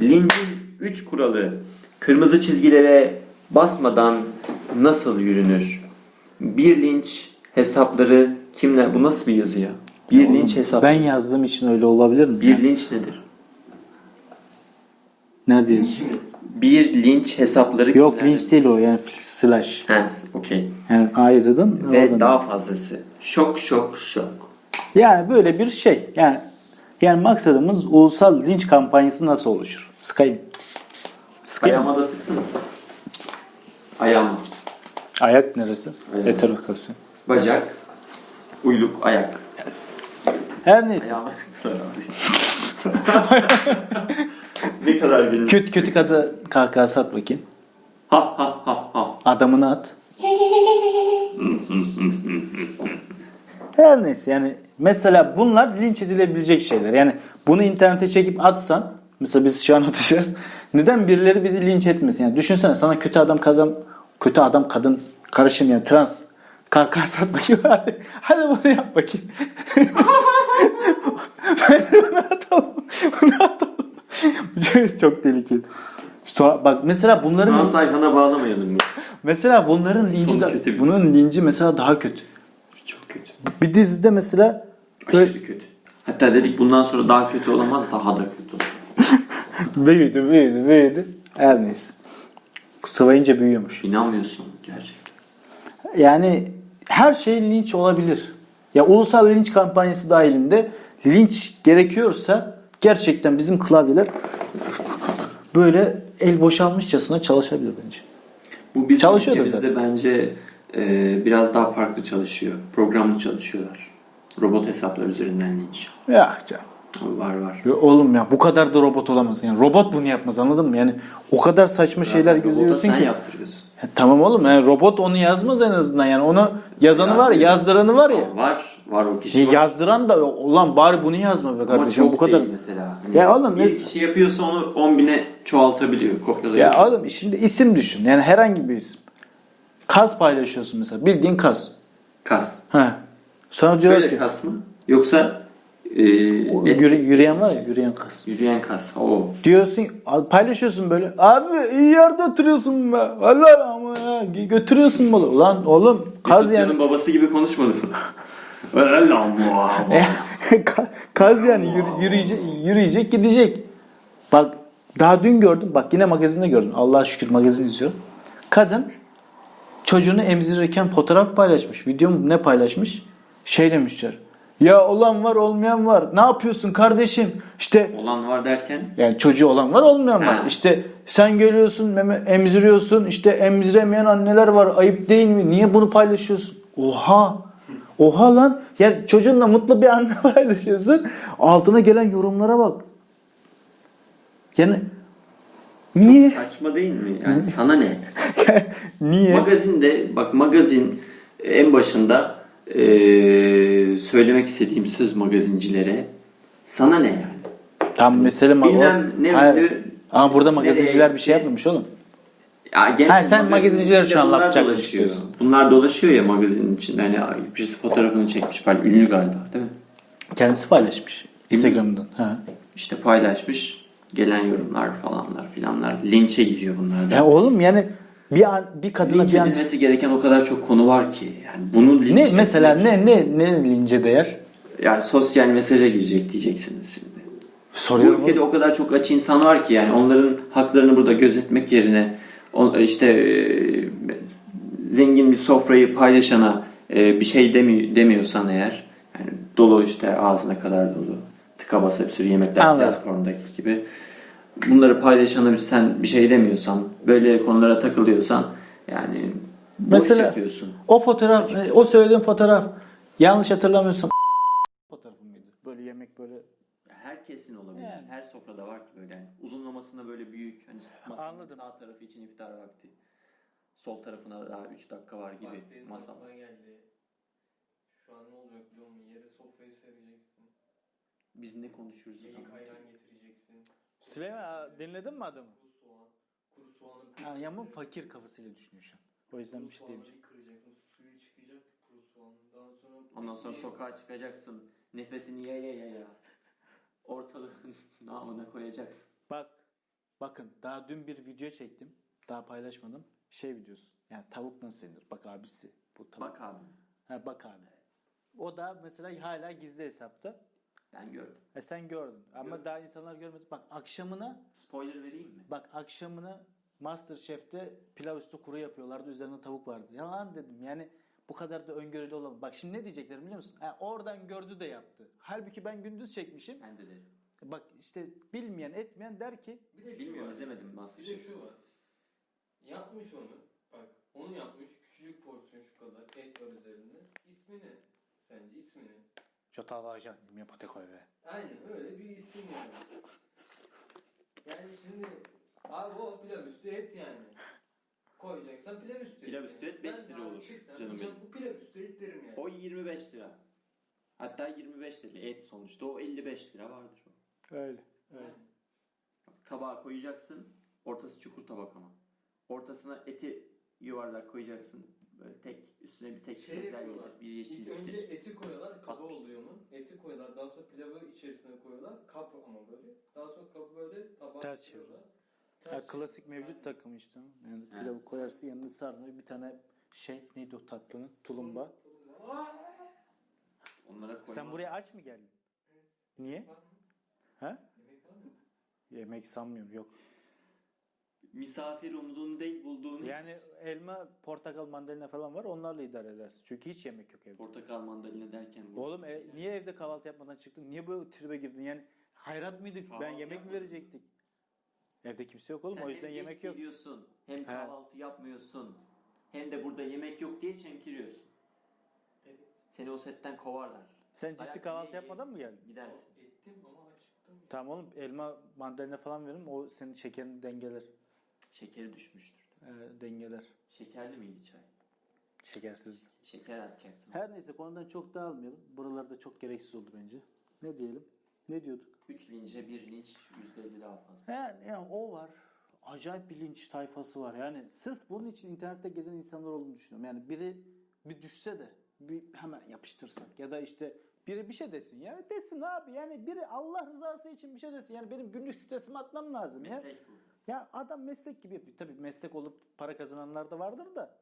Lincin 3 kuralı. Kırmızı çizgilere basmadan nasıl yürünür? Bir linç hesapları kimler? Bu nasıl bir yazı ya? Bir linç hesap. Ben yazdığım için öyle olabilir mi? Bir linç nedir? Nerede yazıyor? Bir linç hesapları Yok kimler? linç değil o yani slash. Ha, okey. Yani ayrıdın. Ve oradan- daha fazlası. Şok şok şok. Yani böyle bir şey. Yani yani maksadımız ulusal linç kampanyası nasıl oluşur? Skype. Skype. Ayağıma da sıksana. Ayağıma. Ayak neresi? Ayak. Heterokası. Bacak. Uyluk ayak. Her neyse. Ayağıma sıktılar abi. ne kadar gülmüş. Kötü kötü kadı kahkahası at bakayım. Ha ha ha ha. Adamını at. Her neyse yani mesela bunlar linç edilebilecek şeyler. Yani bunu internete çekip atsan mesela biz şu an atacağız. Neden birileri bizi linç etmesin? Yani düşünsene sana kötü adam kadın kötü adam kadın karışım yani trans kahkahası at bakayım hadi. Hadi bunu yap bakayım. bunu atalım. Bunu atalım. Çok tehlikeli. Sonra bak mesela bunların Trans Ayhan'a bağlamayalım? Mesela bunların linci bir- bunun linci mesela daha kötü. Çok kötü. Bir dizide mesela Aşırı kötü. Hatta dedik bundan sonra daha kötü olamaz daha da kötü büyüdü büyüdü büyüdü. Her neyse. Sıvayınca büyüyormuş. İnanmıyorsun gerçekten. Yani her şey linç olabilir. Ya ulusal linç kampanyası dahilinde linç gerekiyorsa gerçekten bizim klavyeler böyle el boşalmışçasına çalışabilir bence. Bu bizim Çalışıyor da ülkemizde bence e, biraz daha farklı çalışıyor. Programlı çalışıyorlar. Robot hesaplar üzerinden linç. Ya canım. Var var. Ya Oğlum ya bu kadar da robot olamaz. Yani robot bunu yapmaz anladın mı? Yani o kadar saçma şeyler Robota gözüyorsun sen ki. yaptırıyorsun. Ya tamam oğlum yani robot onu yazmaz en azından yani onu yazanı var ya yazdıranı var ya. Var. Var o kişi. Ya var. yazdıran da ulan bari bunu yazma be Ama kardeşim çok bu kadar. değil mesela. Hani Ya oğlum bir kişi yapıyorsa onu 10 bine çoğaltabiliyor, kopyalıyor. Ya oğlum şimdi isim düşün yani herhangi bir isim. Kaz paylaşıyorsun mesela bildiğin kaz. Kas. He. Sonra diyorlar Şöyle ki kas mı? Yoksa e, o et- yürü- yürüyen var ya yürüyen kaz. yürüyen kas. Oo. Diyorsun paylaşıyorsun böyle. Abi iyi yerde oturuyorsun be. Allah ama ya götürüyorsun malı. Ulan oğlum kaz yani. Yusufcan'ın babası gibi konuşmadı mı? Öyle ama. Ka- Kaz yani yürü- yürüyecek, yürüyecek gidecek. Bak daha dün gördüm. Bak yine magazinde gördüm. Allah'a şükür magazin izliyorum. Kadın çocuğunu emzirirken fotoğraf paylaşmış. Video mu ne paylaşmış? Şey demişler. Ya olan var olmayan var. Ne yapıyorsun kardeşim? İşte Olan var derken yani çocuğu olan var olmayan var. İşte sen geliyorsun emziriyorsun. İşte emziremeyen anneler var. Ayıp değil mi? Niye bunu paylaşıyorsun? Oha. Oha lan. Ya çocuğunla mutlu bir anne paylaşıyorsun. Altına gelen yorumlara bak. Yani niye? saçma değil mi? Yani sana ne? niye? Magazinde bak magazin en başında e, söylemek istediğim söz magazincilere sana ne yani? Tam mesele ma- Bilmem ne Hayır. ünlü- Ama burada magazinciler nereye bir şey yapmamış oğlum. Ya genel Ha, sen magazin magazinciler içinde şu an bunlar laf çakmak dolaşıyor. istiyorsun. Bunlar dolaşıyor ya magazinin içinde. Hani birisi fotoğrafını çekmiş falan. Ünlü galiba değil mi? Kendisi paylaşmış. Instagram'dan. Ha. İşte paylaşmış. Gelen yorumlar falanlar filanlar. Linçe giriyor bunlar da. Ya oğlum yani bir an, bir kadına Linç bir an edilmesi gereken o kadar çok konu var ki. Yani bunu linç ne etmek- mesela ne ne ne lince değer? Yani sosyal mesaja girecek diyeceksiniz şimdi. Bu Soruyorum. ülkede o kadar çok aç insan var ki yani onların haklarını burada gözetmek yerine işte e, zengin bir sofrayı paylaşana e, bir şey demi, demiyorsan eğer yani dolu işte ağzına kadar dolu tıka basa bir sürü yemekler Anladım. platformdaki gibi bunları paylaşana bir- sen bir şey demiyorsan böyle konulara takılıyorsan yani Mesela- yapıyorsun. O fotoğraf, o söylediğin fotoğraf yanlış hatırlamıyorsam fotoğrafı mıydı? Böyle yemek böyle Herkesin olabilir. Yani. Her sofrada var ki böyle. Yani uzunlamasına böyle büyük. Hani masanın Anladım. sağ tarafı için iftar vakti. Sol tarafına daha 3 dakika var gibi Bak benim masa. aklıma geldi. Şu an ne olacak biliyor musun? Yere sofrayı sereceksin. Biz ne konuşuyoruz? Yeni ayran getireceksin. Süleyman dinledin mi adamı? Kuru soğan. Kuru soğanı Ha, ama fakir kafasıyla düşünüyor şu an. O yüzden bir şey diyemeyeceğim. soğanı kıracaksın. Suyu çıkacak kuru soğandan sonra. Ondan sonra sokağa çıkacaksın. Nefesini yaya yaya. Ortalığın namına koyacaksın. Bak bakın daha dün bir video çektim. Daha paylaşmadım. Şey videosu. Yani tavuk nasıl yenir? Bak abisi. Bu tavuk. Bak abi. Ha, bak abi. O da mesela hala gizli hesapta. Ben gördüm. E sen gördün. Ama Gördüm. daha insanlar görmedi. Bak akşamına Spoiler vereyim mi? bak akşamına Masterchef'te pilav üstü kuru yapıyorlardı. Üzerine tavuk vardı. Yalan dedim. Yani bu kadar da öngörülü olamaz. Bak şimdi ne diyecekler biliyor musun? Ha, oradan gördü de yaptı. Halbuki ben gündüz çekmişim. Ben de derim. Bak işte bilmeyen etmeyen der ki Bir de şu Bilmiyorum var. izlemedim Bir de şu var. Yapmış onu. Bak onu yapmış. Küçücük porsiyon şu kadar. Et var üzerinde. İsmi ne? Sence ismi ne? Çatalacak mi patakoy be. Aynen öyle bir isim yani. Yani şimdi abi o pilav üstü et yani. Koyacaksan pilav üstü et. Pilav üstü et beş Ben lira daha olur canım Diyeceğim, benim. Bu pilav üstü et derim yani. O 25 lira. Hatta 25 lira et sonuçta. O 55 lira vardır o. Öyle. Yani. Tabağa koyacaksın. Ortası çukur tabak ama. Ortasına eti yuvarlak koyacaksın. Böyle tek üstüne bir tek Şey yapıyorlar. yedir, bir İlk yeşillik. önce eti koyuyorlar, kaba Atmış. oluyor onun. Eti koyuyorlar, daha sonra pilavı içerisine koyuyorlar. Kap ama böyle. Daha sonra kapı böyle tabağa Ters çeviriyorlar. Ya, Ters klasik mevcut takım işte. Yani pilavı koyarsın yanına sarmayı bir tane şey neydi o tatlının? Tulumba. Onlara koymaz. Sen buraya aç mı geldin? Evet. Niye? Ha? Yemek var mı? Yemek sanmıyorum yok. Misafir umduğunu değil bulduğunu. Yani elma, portakal, mandalina falan var onlarla idare edersin. Çünkü hiç yemek yok evde. Portakal mandalina derken. bu- Oğlum e, niye evde kahvaltı yapmadan çıktın? Niye böyle tribe girdin? Yani hayrat mıydık? Kahvaltı ben yemek mi verecektik? Evde kimse yok oğlum Sen o yüzden hem yemek yok. geliyorsun, hem kahvaltı yapmıyorsun. Hem de burada yemek yok diye çemkiriyorsun. Evet. Seni o setten kovarlar. Sen ciddi Dayak kahvaltı yapmadan mı geldin? Gidersin. Ettim ama acıktım. ya. Tamam oğlum elma, mandalina falan veririm o senin şekerini dengeler. Şekeri düşmüştür. Ee, dengeler. Şekerli miydi çay? Şekersiz. Şeker atacaksın. Her neyse konudan çok dağılmayalım. Buralarda çok gereksiz oldu bence. Ne diyelim? Ne diyorduk? 3 lince 1 linç %50 daha fazla. Yani, yani o var. Acayip bir linç tayfası var. Yani sırf bunun için internette gezen insanlar olduğunu düşünüyorum. Yani biri bir düşse de bir hemen yapıştırsak ya da işte biri bir şey desin ya. Desin abi yani biri Allah rızası için bir şey desin. Yani benim günlük stresimi atmam lazım ya. Meslek bu. Ya adam meslek gibi yapıyor. Tabii meslek olup para kazananlar da vardır da.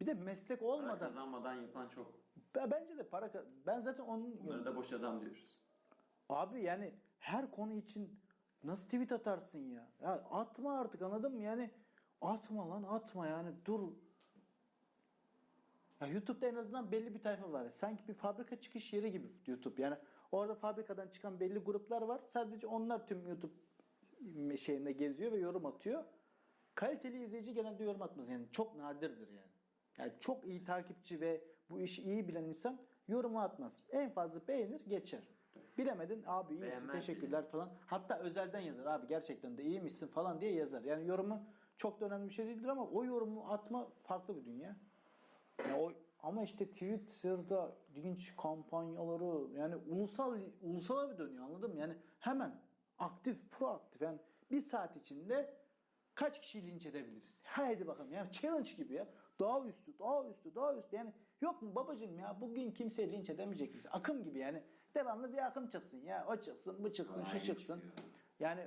Bir de meslek Para olmadan. kazanmadan yapan çok. Ben- Bence de para ben zaten onun Bunlara da boş adam diyoruz. Abi yani her konu için nasıl tweet atarsın ya? Ya atma artık anladın mı? Yani atma lan atma yani dur. Ya YouTube'da en azından belli bir tayfa var. Sanki bir fabrika çıkış yeri gibi YouTube. Yani orada fabrikadan çıkan belli gruplar var. Sadece onlar tüm YouTube şeyinde geziyor ve yorum atıyor. Kaliteli izleyici genelde yorum atmaz. Yani çok nadirdir yani. Yani çok iyi takipçi ve bu işi iyi bilen insan yorumu atmaz. En fazla beğenir geçer. Bilemedin abi iyisin Beğenmez teşekkürler falan. Hatta özelden yazar abi gerçekten de iyiymişsin falan diye yazar. Yani yorumu çok da önemli bir şey değildir ama o yorumu atma farklı bir dünya. Ya o ama işte Twitter'da linç kampanyaları yani ulusal ulusal bir dönüyor anladın mı? Yani hemen aktif proaktif yani bir saat içinde kaç kişiyi linç edebiliriz? Haydi bakalım ya challenge gibi ya. Daha üstü, daha üstü, daha üstü. Yani yok mu babacığım ya bugün kimseyi linç edemeyecek miyiz? Akım gibi yani. Devamlı bir akım çıksın ya. O çıksın, bu çıksın, şu Aynen çıksın. çıkıyor. Yani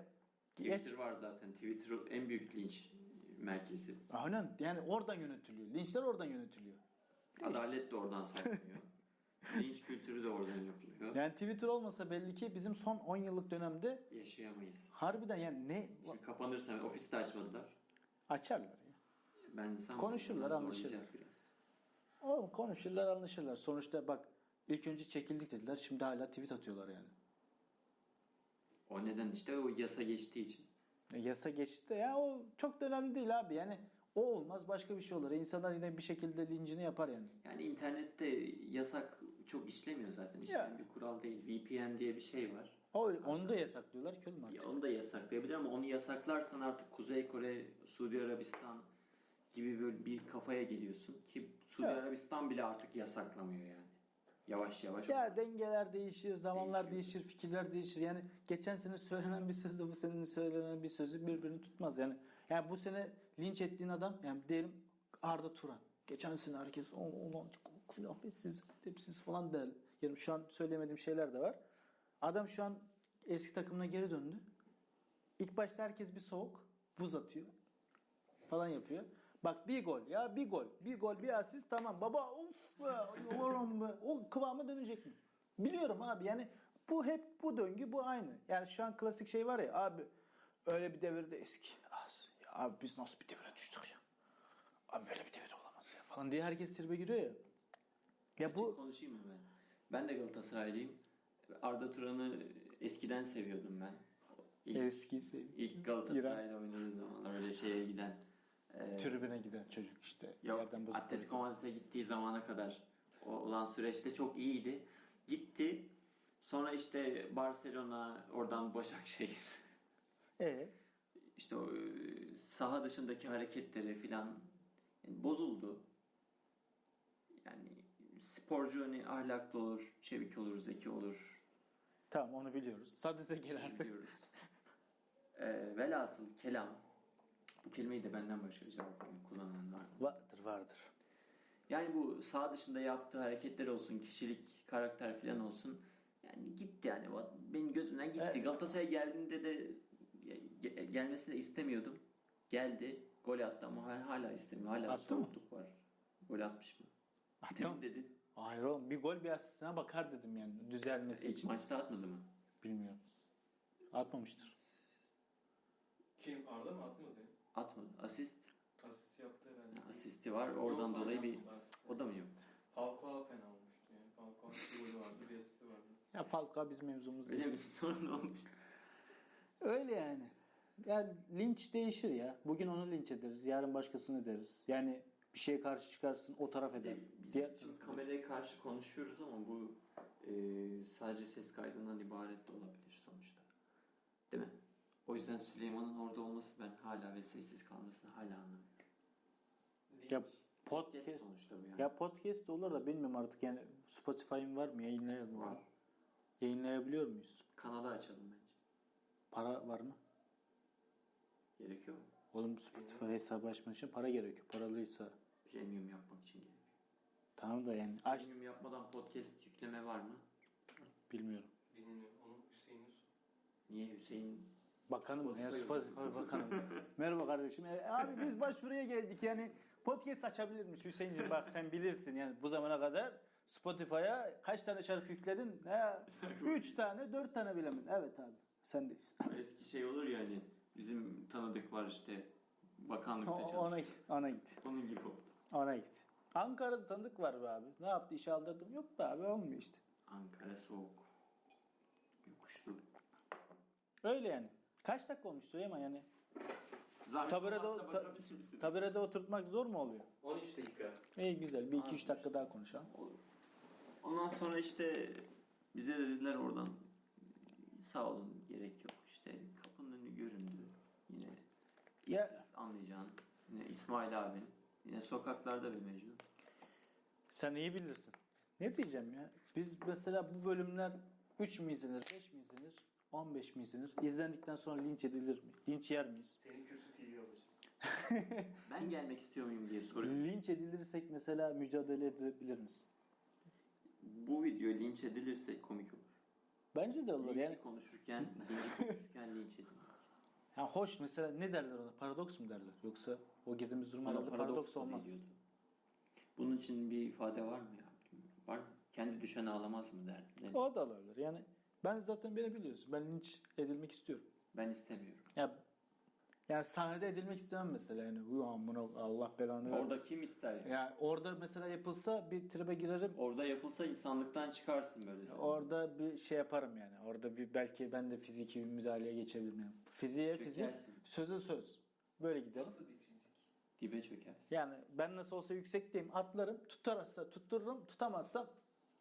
Twitter var zaten. Twitter en büyük linç merkezi. Aynen yani oradan yönetiliyor. Linçler oradan yönetiliyor. Adalet de oradan sağlanıyor. linç kültürü de oradan yapılıyor. Yani Twitter olmasa belli ki bizim son 10 yıllık dönemde Yaşayamayız. harbiden yani ne Şimdi kapanırsa ofiste açmadılar. açarlar ya. Ben sanmıyorum. Konuşurlar, Bunlar anlaşırlar. zorlayacak biraz. Oğlum konuşurlar anlaşırlar. Sonuçta bak ilk önce çekildik dediler. Şimdi hala tweet atıyorlar yani. O neden işte o yasa geçtiği için. E, yasa geçti de ya o çok da önemli değil abi. Yani o olmaz başka bir şey olur. İnsanlar yine bir şekilde lincini yapar yani. Yani internette yasak çok işlemiyor zaten. İşleyen bir kural değil. VPN diye bir şey var. O, onu da yasaklıyorlar ki oğlum artık. Ya onu da yasaklayabilir ama onu yasaklarsan artık Kuzey Kore, Suudi Arabistan gibi böyle bir kafaya geliyorsun ki Suudi Ya. Arabistan bile artık yasaklamıyor yani. Yavaş yavaş. Ya dengeler değişir, zamanlar Değişiyor. değişir, fikirler değişir. Yani geçen sene söylenen bir sözle bu senenin söylenen bir sözü birbirini tutmaz yani. Yani bu sene linç ettiğin adam yani diyelim Arda Turan. Geçen sene herkes "O- ulan kıyafetsiz, edepsiz falan der. Yani şu an söylemediğim şeyler de var. Adam şu an eski takımına geri döndü. İlk başta herkes bir soğuk. Buz atıyor. Falan yapıyor. Bak bir gol ya bir gol. Bir gol bir asist tamam. Baba of be. Oğlum be. O kıvama dönecek mi? Biliyorum abi yani bu hep bu döngü bu aynı. Yani şu an klasik şey var ya abi öyle bir devirde eski. Ya abi biz nasıl bir devire düştük ya? Abi böyle bir devir olamaz ya falan diye herkes tribe giriyor ya. Ya Açık bu konuşayım mı ben? De Galatasaraylıyım. Arda Turan'ı eskiden seviyordum ben. İlk, eski sev- ilk Galatasaray'da oynadığı zamanlar öyle şeye giden. e, tribüne giden çocuk işte. Yok Atletico Madrid'e gittiği zamana kadar o olan süreçte çok iyiydi. Gitti. Sonra işte Barcelona, oradan Başakşehir. E İşte o e, saha dışındaki hareketleri filan yani bozuldu. Sporcu hani ahlaklı olur, çevik olur, zeki olur. tamam onu biliyoruz. Sadete artık. biliyoruz. Ee, velhasıl kelam. Bu kelimeyi de benden başka acaba kullananlar var. Vardır vardır. Yani bu sağ dışında yaptığı hareketler olsun, kişilik, karakter falan olsun. Yani gitti yani. Benim gözümden gitti. Evet. Galatasaray'a geldiğinde de ge- gelmesini istemiyordum. Geldi. Gol attı ama hala- istemiyor. Hala Attı mı? var. Gol atmış mı? Attı mı? dedin. Hayır oğlum bir gol bir asistine bakar dedim yani düzelmesi Hiç için. maçta atmadı mı? Bilmiyorum. Atmamıştır. Kim? Arda mı atmadı? Atmadı. Asist. Asist yaptı herhalde. Asisti var. Oradan Yok, dolayı bir... aynen, asist. O da mı yok? Falcao fena olmuştu yani. Falcao'nun bir golü vardı, bir asisti vardı. Ya Falcao bizim mevzumuz Öyle değil. mi? Sonra ne olmuş? Öyle yani. Yani linç değişir ya. Bugün onu linç ederiz. Yarın başkasını deriz. Yani bir şeye karşı çıkarsın o taraf eder. Biz Diğer- şimdi kameraya karşı konuşuyoruz ama bu e, sadece ses kaydından ibaret de olabilir sonuçta. Değil mi? O yüzden Süleyman'ın orada olması ben hala ve sessiz kalmasını hala anlamıyorum. Ya Podcast podcast, sonuçta bu yani. ya podcast olur da bilmiyorum artık yani Spotify'ın var mı? Yayınlayalım. Var. Yayınlayabiliyor muyuz? Kanalı açalım bence. Para var mı? Gerekiyor mu? Oğlum Spotify hesabı açmak için para gerekiyor. Paralıysa Premium yapmak için gerekiyor. tamam da yani aç Premium yapmadan podcast yükleme var mı? bilmiyorum. Bilmiyorum. Onu Hüseyin'in sor. Niye Hüseyin? Bakanım ya Spotify Spotify bakanım. Merhaba kardeşim. E, abi biz başvuruya geldik yani podcast açabilir miyiz Hüseyin'cim bak sen bilirsin yani bu zamana kadar Spotify'a kaç tane şarkı yükledin? Ya, üç tane, dört tane bilemin. Evet abi. Sendeyiz. Eski şey olur ya hani bizim tanıdık var işte bakanlıkta ona, çalışıyor. ona git. Onun gibi oldu. Ona git. Ankara'da tanıdık var be abi. Ne yaptı? İşe aldırdım. Yok be abi olmuyor işte. Ankara soğuk. Yokuşlu. Öyle yani. Kaç dakika olmuş Süleyman yani? Zahmet Taburede, olmazsa ta, taburede oturtmak zor mu oluyor? 13 dakika. İyi güzel. Bir iki üç dakika daha konuşalım. Olur. Ondan sonra işte bize de dediler oradan sağ olun gerek yok işte Ya- anlayacağın yine İsmail abin yine sokaklarda bir Mecnun. Sen iyi bilirsin. Ne diyeceğim ya? Biz mesela bu bölümler 3 mi izlenir, 5 mi izlenir, 15 mi izlenir? İzlendikten sonra linç edilir mi? Linç yer miyiz? Senin kürsü TV olacak. Ben gelmek istiyor muyum diye soruyorum. Linç edilirsek mesela mücadele edebilir misin? Bu video linç edilirse komik olur. Bence de olur Linçi yani. konuşurken, linci konuşurken linç edilir. Ha, hoş mesela ne derler ona? Paradoks mu derler? Yoksa o girdiğimiz durum herhalde paradoks mu olmaz. Bunun için bir ifade var mı ya? Var mı? Kendi düşen ağlamaz mı der. Ne? O da olabilir. Yani ben zaten beni biliyorsun. Ben linç edilmek istiyorum. Ben istemiyorum. Ya yani sahnede edilmek istemem mesela yani. Ulan buna Allah belanı vermesin. Orada kim ister? Ya orada mesela yapılsa bir tribe girerim. Orada yapılsa insanlıktan çıkarsın böyle. sen. Orada bir şey yaparım yani. Orada bir belki ben de fiziki bir müdahaleye geçebilirim yani. Fiziğe fizik, söze söz. Böyle giderim. Nasıl bir fizik? Dibe çökersin. Yani ben nasıl olsa yüksekteyim. Atlarım. Tutarsa tuttururum. Tutamazsam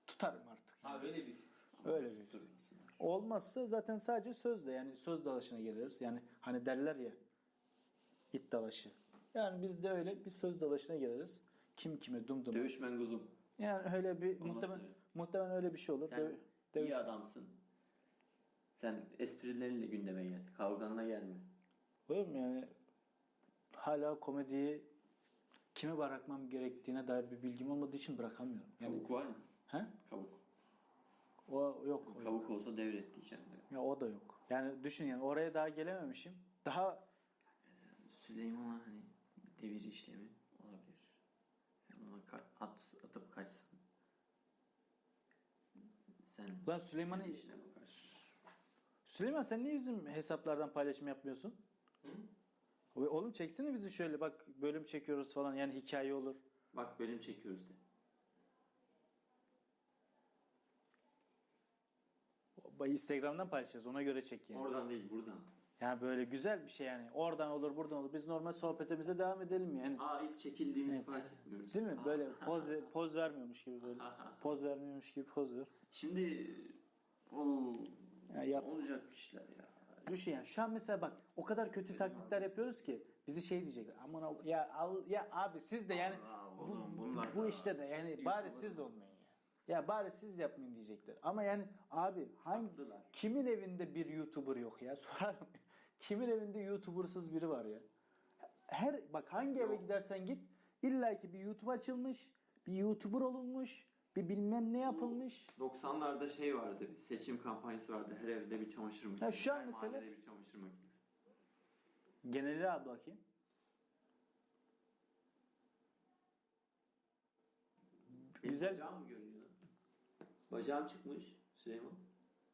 tutarım artık. Ha böyle bir fizik. Öyle bir fizik. Olmazsa zaten sadece sözle yani söz dalaşına geliriz. Yani hani derler ya it dalaşı. Yani biz de öyle bir söz dalaşına geliriz. Kim kime dum dum. Dövüşmen kuzum. Yani öyle bir Olmaz muhtemelen öyle. muhtemelen öyle bir şey olur. Sen Dö- dövüş- iyi adamsın. Sen esprilerinle gündeme gel. Kavganla gelme. Olur mu yani hala komediyi kime bırakmam gerektiğine dair bir bilgim olmadığı için bırakamıyorum. Yani Kabuk var mı? he? Kabuk. O yok. o yok. Kavuk olsa devret diyeceğim de. Ya o da yok. Yani düşün yani oraya daha gelememişim. Daha Süleyman'a hani devir işlemi olabilir. Yani ona ka- at, atıp kaçsan. Sen Lan Süleyman'ı kendi işine bakarsın. Süleyman sen niye bizim hesaplardan paylaşım yapmıyorsun? Hı? Oğlum çeksene bizi şöyle bak bölüm çekiyoruz falan yani hikaye olur. Bak bölüm çekiyoruz de. Instagram'dan paylaşacağız ona göre çek yani. Oradan değil buradan. Yani böyle güzel bir şey yani. Oradan olur buradan olur. Biz normal sohbetimize devam edelim yani. Aa hiç çekildiğimizi Evet. fark etmiyoruz. Değil mi? Aa. Böyle poz poz vermiyormuş gibi böyle. Poz vermiyormuş gibi poz ver. Şimdi o Ya yap. olacak işler ya. Düşün yani. Şu an mesela bak o kadar kötü taklitler yapıyoruz ki bizi şey diyecekler. Aman ya al ya abi siz de yani Allah, bu, bunlar bu işte de yani bari siz olmayın ya. Ya bari siz yapmayın diyecekler. Ama yani abi hangi Haklılar. kimin evinde bir YouTuber yok ya? Sorarım. Kimin evinde YouTuber'sız biri var ya? Her bak hangi eve gidersen git illa ki bir YouTube açılmış, bir YouTuber olunmuş, bir bilmem ne yapılmış. 90'larda şey vardı, bir seçim kampanyası vardı. Her evde bir çamaşır makinesi. Ha, şu an her mesela- mahallede bir çamaşır makinesi. Geneli abi bakayım. Benim Güzel. Bacağım mı görünüyor lan? Bacağım çıkmış Süleyman.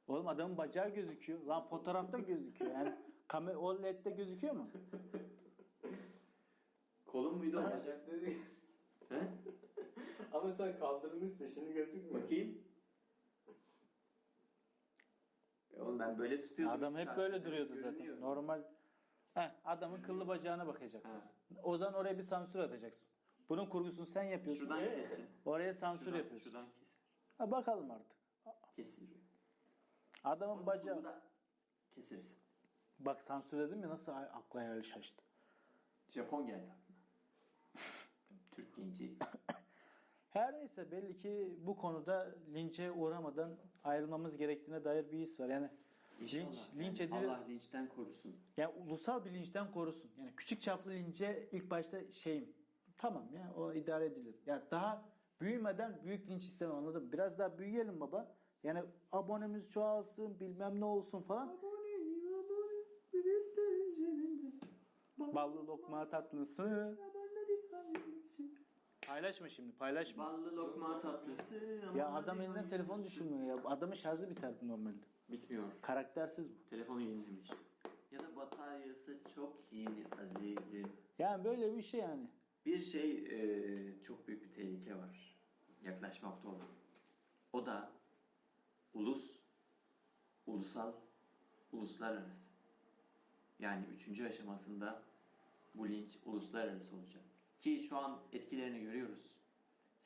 Oğlum adamın bacağı gözüküyor. Lan fotoğrafta gözüküyor. Yani kamera o ledde gözüküyor mu? Kolum muydu o bacak? Dedi. He? Ama sen kaldırmışsın şimdi gözükmüyor. Bakayım. E oğlum ben böyle tutuyordum. Adam hep böyle duruyordu zaten. Görünüyor. Normal. Heh, adamın kıllı bacağına bakacak. Ha. O zaman oraya bir sansür atacaksın. Bunun kurgusunu sen yapıyorsun. Şuradan kesin. Oraya sansür Şuradan, yapıyorsun. şuradan keser. Ha, bakalım artık. Kesilir. Adamın bacağı. Bunu da keseriz. Bak sansür dedim ya nasıl akla hayali şaştı. Japon geldi aklıma. Türk genci. Her neyse belli ki bu konuda linçe uğramadan ayrılmamız gerektiğine dair bir his var. Yani İnşallah. linç, Yani linç edilir. Allah linçten korusun. Yani ulusal bir linçten korusun. Yani küçük çaplı lince ilk başta şeyim. Tamam ya o idare edilir. Ya daha büyümeden büyük linç istemem anladın mı? Biraz daha büyüyelim baba. Yani abonemiz çoğalsın bilmem ne olsun falan. Ballı lokma tatlısı. Paylaşma şimdi paylaşma. Ballı lokma tatlısı. Ya adam elinden telefon düşürmüyor ya. Adamın şarjı biterdi normalde. Bitmiyor. Karaktersiz bu. Telefonu yenilemiş. Ya da bataryası çok yeni azizim. Yani böyle bir şey yani. Bir şey e, çok büyük bir tehlike var. Yaklaşmakta olan. O da ulus, ulusal, uluslararası. Yani üçüncü aşamasında bu linç uluslararası olacak. Ki şu an etkilerini görüyoruz.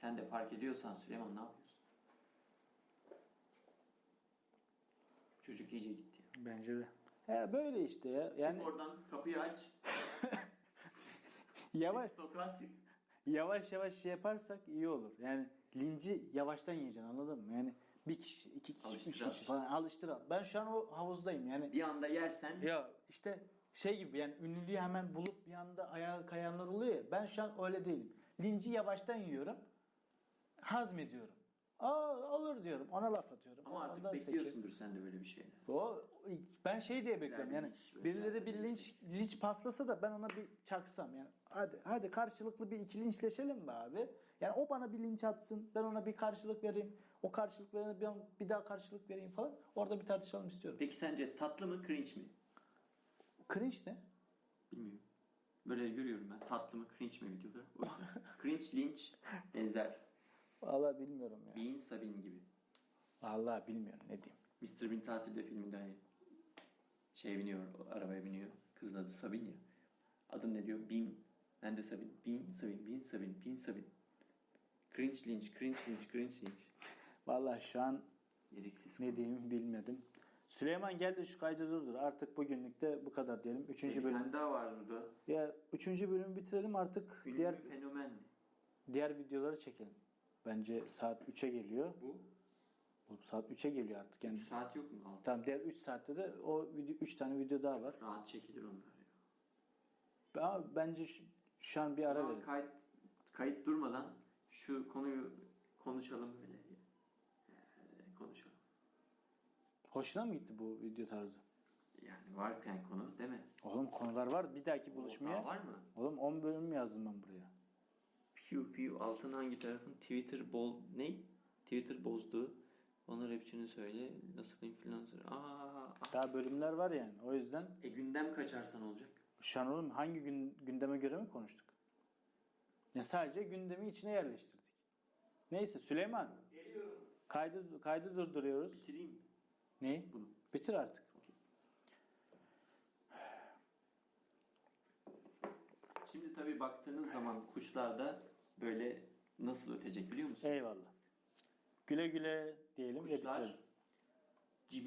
Sen de fark ediyorsan Süleyman ne yapıyorsun? Çocuk iyice gitti ya. Bence de. Ya böyle işte ya. Çık Yani oradan kapıyı aç. yavaş Sokağa çık. yavaş yavaş şey yaparsak iyi olur. Yani linci yavaştan yiyeceksin anladın mı? Yani bir kişi, iki kişi, üç Alıştırarak. kişi falan alıştıral. Ben şu an o havuzdayım yani. Bir anda yersen Ya işte şey gibi yani ünlülüğü hemen bulup bir anda ayağa kayanlar oluyor ya. Ben şu an öyle değilim. Linci yavaştan yiyorum. Hazmediyorum. Aa olur diyorum. Ona laf atıyorum. ama artık Ondan sekiyor. bekliyorsundur sen de böyle bir şeyler. O ben şey diye bekliyorum yani linç, birileri bir linç linç paslasa da ben ona bir çaksam yani hadi hadi karşılıklı bir iki linçleşelim be abi. Yani o bana bir linç atsın ben ona bir karşılık vereyim. O karşılık verene bir, bir daha karşılık vereyim falan. Orada bir tartışalım istiyorum. Peki sence tatlı mı cringe mi? Cringe ne? Bilmiyorum. Böyle görüyorum ben. Tatlı mı cringe mi videoları. O yüzden. cringe, linç, benzer. Vallahi bilmiyorum ya. Bean Sabin gibi. Vallahi bilmiyorum ne diyeyim. Mr. Bean tatilde filminde hani şey biniyor, arabaya biniyor. Kızın adı Sabin ya. Adın ne diyor? Bean. Ben de Sabin. Bean, Sabin, Bean, Sabin, Bean, Sabin. Cringe, linç, cringe, linç, cringe, linç. Vallahi şu an Gereksiz. ne diyeyim bilmedim. Süleyman geldi şu kaydı durdur. Artık bugünlük de bu kadar diyelim. Üçüncü Bir bölüm. tane daha var burada. Ya üçüncü bölümü bitirelim artık. Ünlü diğer bir fenomen mi? diğer videoları çekelim. Bence saat 3'e geliyor. Bu. Oğlum saat 3'e geliyor artık. Yani 3 saat yok mu? Altı. tamam diğer 3 saatte de o video 3 tane video daha var. Rahat çekilir onlar ya. Ama bence şu, şu an bir ara verelim. kayıt, kayıt durmadan şu konuyu konuşalım. Hoşuna mı gitti bu video tarzı? Yani var yani konu değil mi? Oğlum konular var. Bir dahaki buluşmaya. Daha var mı? Oğlum 10 bölüm mü yazdım ben buraya? Few few altın hangi tarafın Twitter bol ne? Twitter bozdu. Ona rapçini söyle. Nasıl influencer? Aa, aa. Daha bölümler var yani. O yüzden E gündem kaçarsan olacak. şu an oğlum hangi gün, gündeme göre mi konuştuk? Ya sadece gündemi içine yerleştirdik. Neyse Süleyman. Geliyorum. Kaydı, kaydı durduruyoruz. Bitireyim. Ne? Bunu. Bitir artık. Şimdi tabii baktığınız zaman kuşlarda böyle nasıl ötecek biliyor musun? Eyvallah. Güle güle diyelim ve Kuşlar bitirelim.